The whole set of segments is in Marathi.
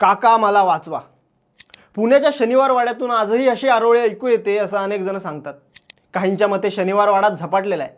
काका मला वाचवा. पुण्याच्या शनिवार वाड्यातून आजही अशी आरोळे ऐकू येते असं अनेक जण सांगतात. काहींच्या मते शनिवार वाडात झपाटलेला आहे.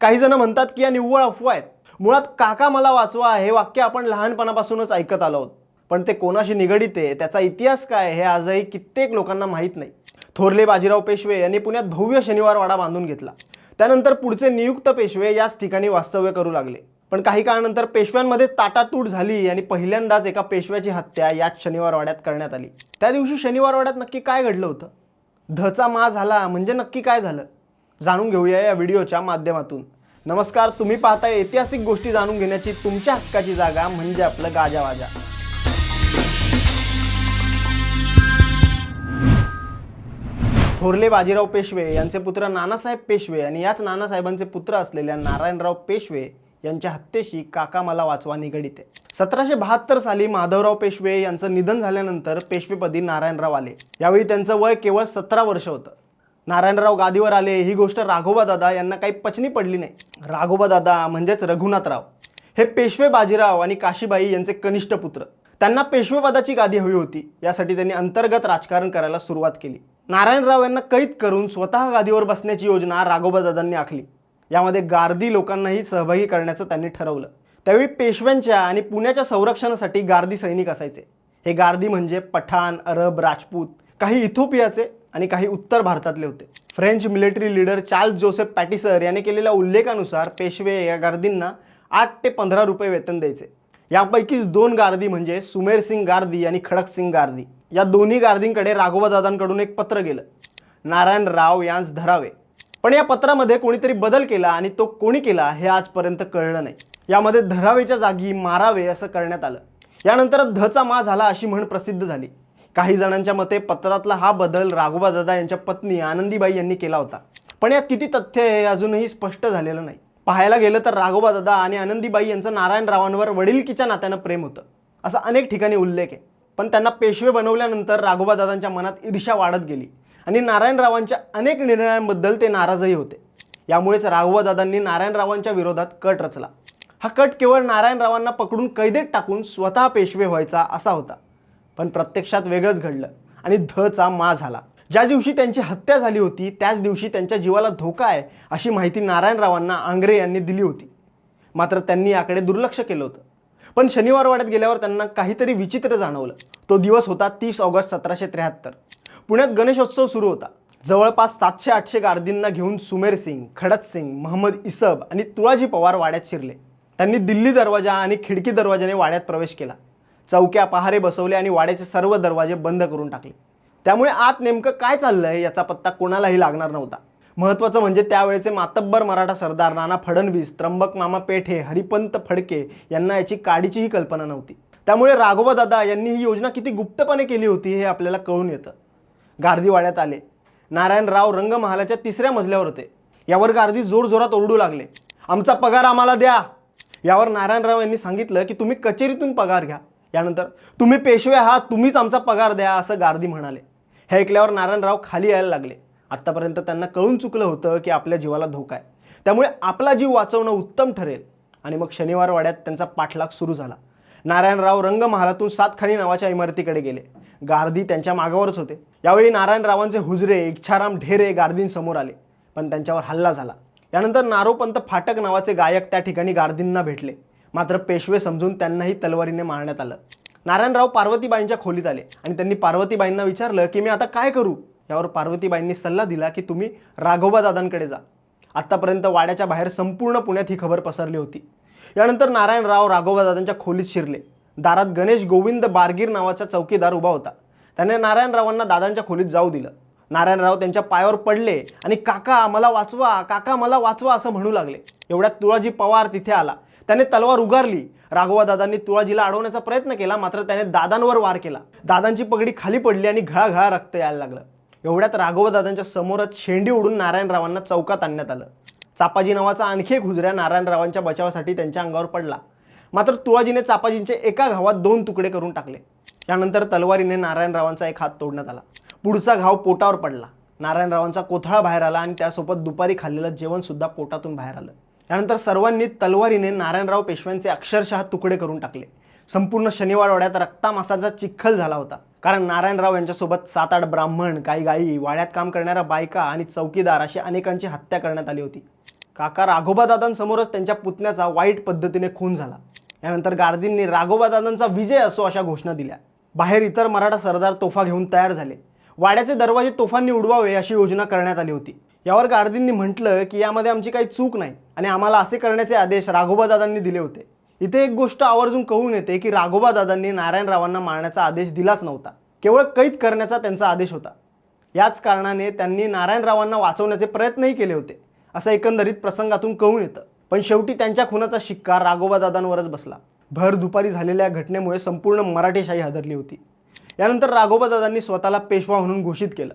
काही जण म्हणतात की या निव्वळ अफवा आहेत. मुळात काका मला वाचवा हे वाक्य आपण लहानपणापासूनच ऐकत आलो आहोत. पण ते कोणाशी निगडीत आहे? त्याचा इतिहास काय हे आजही कित्येक लोकांना माहीत नाही. थोरले बाजीराव पेशवे यांनी पुण्यात भव्य शनिवार वाडा बांधून घेतला. त्यानंतर पुढचे नियुक्त पेशवे याच ठिकाणी वास्तव्य करू लागले. पण काही काळानंतर पेशव्यांमध्ये ताटातूट झाली आणि पहिल्यांदाच एका पेशव्याची हत्या याच शनिवारवाड्यात करण्यात आली. त्या दिवशी शनिवारवाड्यात नक्की काय घडलं होतं? धचा मा झाला म्हणजे नक्की काय झालं? जाणून घेऊया या व्हिडिओच्या माध्यमातून. नमस्कार तुम्ही पाहताय ऐतिहासिक गोष्टी जाणून घेण्याची तुमच्या हक्काची जागा म्हणजे आपलं गाजावाजा थोरले बाजीराव पेशवे यांचे पुत्र नानासाहेब पेशवे आणि याच नानासाहेबांचे पुत्र असलेल्या नारायणराव पेशवे यांच्या हत्येशी काका मला वाचवा निगडीत आहे. सतराशे बहात्तर साली माधवराव पेशवे यांचं निधन झाल्यानंतर पेशवेपदी नारायणराव आले. यावेळी त्यांचं वय केवळ सतरा वर्ष होतं. नारायणराव गादीवर आले ही गोष्ट राघोबा दादा यांना काही पचनी पडली नाही. राघोबा दादा म्हणजेच रघुनाथराव. हे पेशवे बाजीराव आणि काशीबाई यांचे कनिष्ठ पुत्र. त्यांना पेशवेपदाची गादी हवी होती. यासाठी त्यांनी अंतर्गत राजकारण करायला सुरुवात केली. नारायणराव यांना कैद करून स्वतः गादीवर बसण्याची योजना राघोबा दादांनी आखली. यामध्ये गार्दी लोकांनाही सहभागी करण्याचं त्यांनी ठरवलं. त्यावेळी पेशव्यांच्या आणि पुण्याच्या संरक्षणासाठी गार्दी सैनिक असायचे. हे गार्दी म्हणजे पठाण अरब राजपूत काही इथोपियाचे आणि काही उत्तर भारतातले होते. French military leader Charles Joseph Patissier याने केलेल्या उल्लेखानुसार पेशवे या गार्दींना आठ ते पंधरा रुपये वेतन द्यायचे. यापैकीच दोन गार्दी म्हणजे सुमेर सिंग गार्दी आणि खडक सिंग गार्दी. या दोन्ही गार्दींकडे राघोबादादांकडून एक पत्र गेलं. नारायणराव यांस धरावे. पण या पत्रामध्ये कोणीतरी बदल केला आणि तो कोणी केला हे आजपर्यंत कळलं नाही. यामध्ये धरावेच्या जागी मारावे असं करण्यात आलं. यानंतर धचा मा झाला अशी म्हण प्रसिद्ध झाली. काही जणांच्या मते पत्रातला हा बदल राघोबा दादा यांच्या पत्नी आनंदीबाई यांनी केला होता. पण यात किती तथ्य हे अजूनही स्पष्ट झालेलं नाही. पाहायला गेलं तर राघोबा दादा आणि आनंदीबाई यांचं नारायणरावांवर वडिलकीच्या नात्यानं प्रेम होतं. असा अनेक ठिकाणी उल्लेख आहे. पण त्यांना पेशवे बनवल्यानंतर राघोबा दादांच्या मनात ईर्ष्या वाढत गेली. आणि नारायणरावांच्या अनेक निर्णयांबद्दल ते नाराजही होते. यामुळेच राघोबादादांनी नारायणरावांच्या विरोधात कट रचला. हा कट केवळ नारायणरावांना पकडून कैदेत टाकून स्वतः पेशवे व्हायचा असा होता. पण प्रत्यक्षात वेगळंच घडलं आणि धचा मा झाला. ज्या दिवशी त्यांची हत्या झाली होती त्याच दिवशी त्यांच्या जीवाला धोका आहे अशी माहिती नारायणरावांना आंग्रे यांनी दिली होती. मात्र त्यांनी याकडे दुर्लक्ष केलं होतं. पण शनिवार वाड्यात गेल्यावर त्यांना काहीतरी विचित्र जाणवलं. तो दिवस होता तीस ऑगस्ट सतराशे त्र्याहत्तर. पुण्यात गणेशोत्सव सुरू होता. जवळपास सातशे आठशे गार्दींना घेऊन सुमेर सिंग खडत सिंग महम्मद इसब आणि तुळाजी पवार वाड्यात शिरले. त्यांनी दिल्ली दरवाजा आणि खिडकी दरवाजाने वाड्यात प्रवेश केला. चौक्या पहारे बसवले आणि वाड्याचे सर्व दरवाजे बंद करून टाकले. त्यामुळे आत नेमकं काय चाललंय याचा पत्ता कोणालाही लागणार नव्हता. महत्त्वाचं म्हणजे त्यावेळेचे मातब्बर मराठा सरदार नाना फडणवीस त्र्यंबक मामा पेठे हरिपंत फडके यांना याची काडीचीही कल्पना नव्हती. त्यामुळे राघोबा दादा यांनी ही योजना किती गुप्तपणे केली होती हे आपल्याला कळून येतं. गार्दीवाड्यात आले. नारायणराव रंगमहालाच्या तिसऱ्या मजल्यावर होते. यावर गार्दी जोरजोरात ओरडू लागले. आमचा पगार आम्हाला द्या. यावर नारायणराव यांनी सांगितलं की तुम्ही कचेरीतून पगार घ्या. यानंतर तुम्ही पेशवे आहात तुम्हीच आमचा पगार द्या असं गार्दी म्हणाले. हे ऐकल्यावर नारायणराव खाली यायला लागले. आत्तापर्यंत त्यांना कळून चुकलं होतं की आपल्या जीवाला धोका आहे. त्यामुळे आपला जीव वाचवणं उत्तम ठरेल. आणि मग शनिवार वाड्यात त्यांचा पाठलाग सुरू झाला. नारायणराव रंगमहालातून सातखाणी नावाच्या इमारतीकडे गेले. गार्दी त्यांच्या मागावरच होते. यावेळी नारायणरावांचे हुजरे इच्छाराम ढेरे गार्दींसमोर आले पण त्यांच्यावर हल्ला झाला. यानंतर नारोपंत फाटक नावाचे गायक त्या ठिकाणी गार्दींना भेटले. मात्र पेशवे समजून त्यांनाही तलवारीने मारण्यात आलं. नारायणराव पार्वतीबाईंच्या खोलीत आले आणि त्यांनी पार्वतीबाईंना विचारलं की मी आता काय करू? यावर पार्वतीबाईंनी सल्ला दिला की तुम्ही राघोबा दादांकडे जा. आत्तापर्यंत वाड्याच्या बाहेर संपूर्ण पुण्यात ही खबर पसरली होती. यानंतर नारायणराव राघोबा दादांच्या खोलीत शिरले. दारात गणेश गोविंद बारगीर नावाचा चौकीदार उभा होता. त्याने नारायणरावांना दादांच्या खोलीत जाऊ दिलं. नारायणराव त्यांच्या पायावर पडले आणि काका मला वाचवा काका मला वाचवा असं म्हणू लागले. एवढ्यात तुळाजी पवार तिथे आला. त्याने तलवार उगारली. राघवा दादांनी तुळाजीला अडवण्याचा प्रयत्न केला मात्र त्याने दादांवर वार केला. दादांची पगडी खाली पडली आणि घळाघळा रक्त यायला लागलं. एवढ्यात राघवा दादांच्या समोरच शेंडी उडून नारायणरावांना चौकात आणण्यात आलं. चापाजी नावाचा आणखी एक हुजऱ्या नारायणरावांच्या बचावासाठी त्यांच्या अंगावर पडला. मात्र तुळाजीने चापाजींचे एका घावात दोन तुकडे करून टाकले. त्यानंतर तलवारीने नारायणरावांचा एक हात तोडण्यात आला. पुढचा घाव पोटावर पडला. नारायणरावांचा कोथळा बाहेर आला आणि त्यासोबत दुपारी खाल्लेलं जेवणसुद्धा पोटातून बाहेर आलं. यानंतर सर्वांनी तलवारीने नारायणराव पेशव्यांचे अक्षरशः तुकडे करून टाकले. संपूर्ण शनिवारवाड्यात रक्तामासाचा चिखल झाला होता. कारण नारायणराव यांच्यासोबत सात आठ ब्राह्मण काही गायी वाड्यात काम करणाऱ्या बायका आणि चौकीदार अशी अनेकांची हत्या करण्यात आली होती. काका राघोबादादांसमोरच त्यांच्या पुतण्याचा वाईट पद्धतीने खून झाला. यानंतर गार्दींनी राघोबादादांचा विजय असो अशा घोषणा दिल्या. बाहेर इतर मराठा सरदार तोफा घेऊन तयार झाले. वाड्याचे दरवाजे तोफांनी उडवावे अशी योजना करण्यात आली होती. यावर गार्दींनी म्हटलं की यामध्ये आमची काही चूक नाही आणि आम्हाला असे करण्याचे आदेश राघोबादादांनी दिले होते. इथे एक गोष्ट आवर्जून कळून येते की राघोबादादांनी नारायणरावांना मारण्याचा आदेश दिलाच नव्हता. केवळ कैद करण्याचा त्यांचा आदेश होता. याच कारणाने त्यांनी नारायणरावांना वाचवण्याचे प्रयत्नही केले होते. असं एकंदरीत प्रसंगातून कळून येतं. पण शेवटी त्यांच्या खुनाचा शिक्का राघोबादादांवरच बसला. भर दुपारी झालेल्या घटनेमुळे संपूर्ण मराठीशाही हादरली होती. यानंतर राघोबादादांनी स्वतःला पेशवा म्हणून घोषित केलं.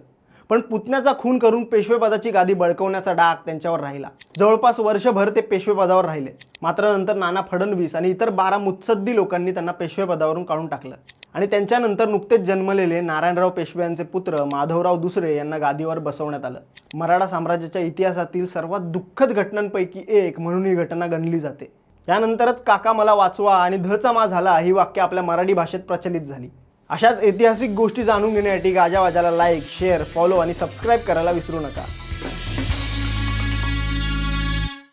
पण पुतण्याचा खून करून पेशवेपदाची गादी बळकवण्याचा डाग त्यांच्यावर राहिला. जवळपास वर्षभर ते पेशवेपदावर राहिले. मात्र नंतर नाना फडणवीस आणि इतर बारा मुत्सद्दी लोकांनी त्यांना पेशवेपदावरून काढून टाकलं. आणि त्यांच्यानंतर नुकतेच जन्मलेले नारायणराव पेशव्यांचे पुत्र माधवराव दुसरे यांना गादीवर बसवण्यात आलं. मराठा साम्राज्याच्या इतिहासातील सर्वात दुःखद घटनांपैकी एक म्हणून ही घटना गणली जाते. यानंतरच काका मला वाचवा आणि धचा मा झाला ही वाक्य आपल्या मराठी भाषेत प्रचलित झाली. अशाच ऐतिहासिक गोष्टी जाणून घेण्यासाठी गाजावाजाला लाईक शेअर फॉलो आणि सबस्क्राईब करायला विसरू नका.